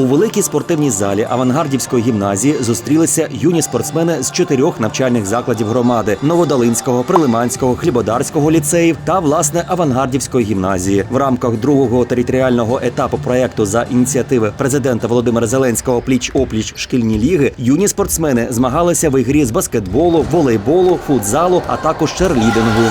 У великій спортивній залі авангардівської гімназії зустрілися юні спортсмени з чотирьох навчальних закладів громади: Новодолинського, Прилиманського, Хлібодарського ліцеїв та власне авангардівської гімназії. В рамках другого територіального етапу проекту за ініціативи президента Володимира Зеленського пліч опліч шкільні ліги. Юні спортсмени змагалися в ігрі з баскетболу, волейболу, футзалу, а також черлідингу.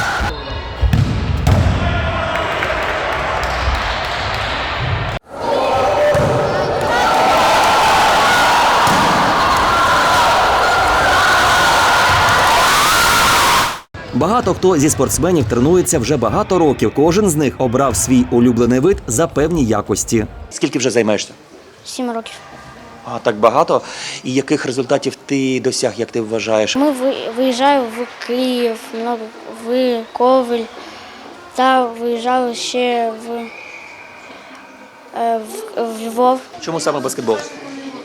Багато хто зі спортсменів тренується вже багато років. Кожен з них обрав свій улюблений вид за певні якості. Скільки вже займаєшся? Сім років. А так багато. І яких результатів ти досяг, як ти вважаєш? Ми виїжджаємо в Київ, в Ковель та виїжджали ще в, е, в, в Львов. Чому саме баскетбол?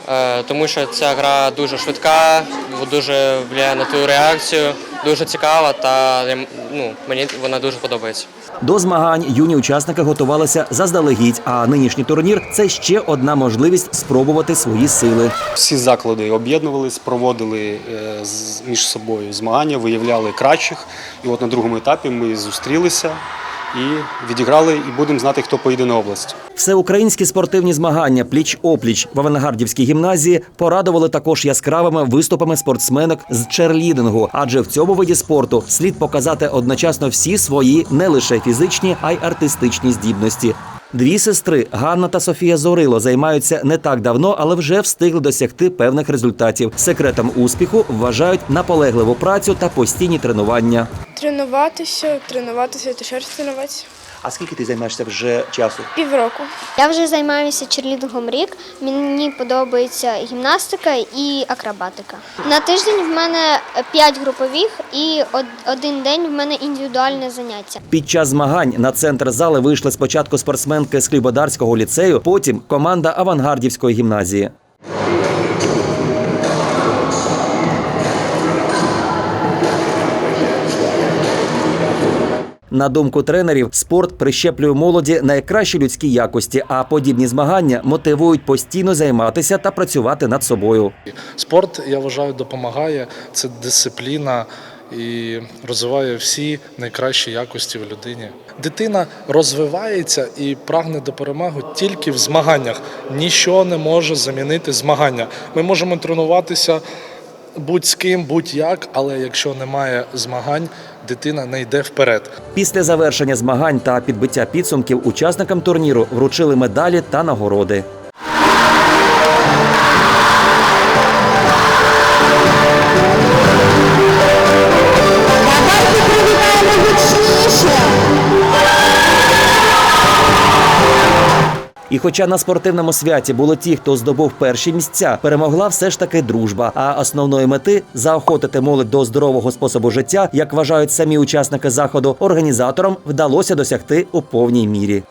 Е, тому що ця гра дуже швидка, дуже впливає на твою реакцію, дуже цікава та ну, мені вона дуже подобається. До змагань юні учасники готувалися заздалегідь, а нинішній турнір це ще одна можливість спробувати свої сили. Всі заклади об'єднувались, проводили е, між собою змагання, виявляли кращих. І от на другому етапі ми зустрілися і відіграли, і будемо знати, хто поїде на область. Всеукраїнські спортивні змагання пліч-опліч в авангардівській гімназії порадували також яскравими виступами спортсменок з черлідингу, адже в цьому виді спорту слід показати одночасно всі свої не лише фізичні, а й артистичні здібності. Дві сестри Ганна та Софія Зорило займаються не так давно, але вже встигли досягти певних результатів. Секретом успіху вважають наполегливу працю та постійні тренування. Тренуватися, тренуватися та ще раз тренуватися. А скільки ти займаєшся вже часу? Півроку. Я вже займаюся черлідингом рік. Мені подобається гімнастика і акробатика. На тиждень в мене 5 групових і один день в мене індивідуальне заняття. Під час змагань на центр зали вийшли спочатку спортсменки з Хлібодарського ліцею, потім команда авангардівської гімназії. На думку тренерів, спорт прищеплює молоді найкращі людські якості, а подібні змагання мотивують постійно займатися та працювати над собою. Спорт, я вважаю, допомагає. Це дисципліна і розвиває всі найкращі якості в людині. Дитина розвивається і прагне до перемоги тільки в змаганнях. Ніщо не може замінити змагання. Ми можемо тренуватися будь з ким, будь-як, але якщо немає змагань, дитина не йде вперед. Після завершення змагань та підбиття підсумків учасникам турніру вручили медалі та нагороди. І хоча на спортивному святі було ті, хто здобув перші місця, перемогла все ж таки дружба. А основної мети заохотити молодь до здорового способу життя, як вважають самі учасники заходу, організаторам вдалося досягти у повній мірі.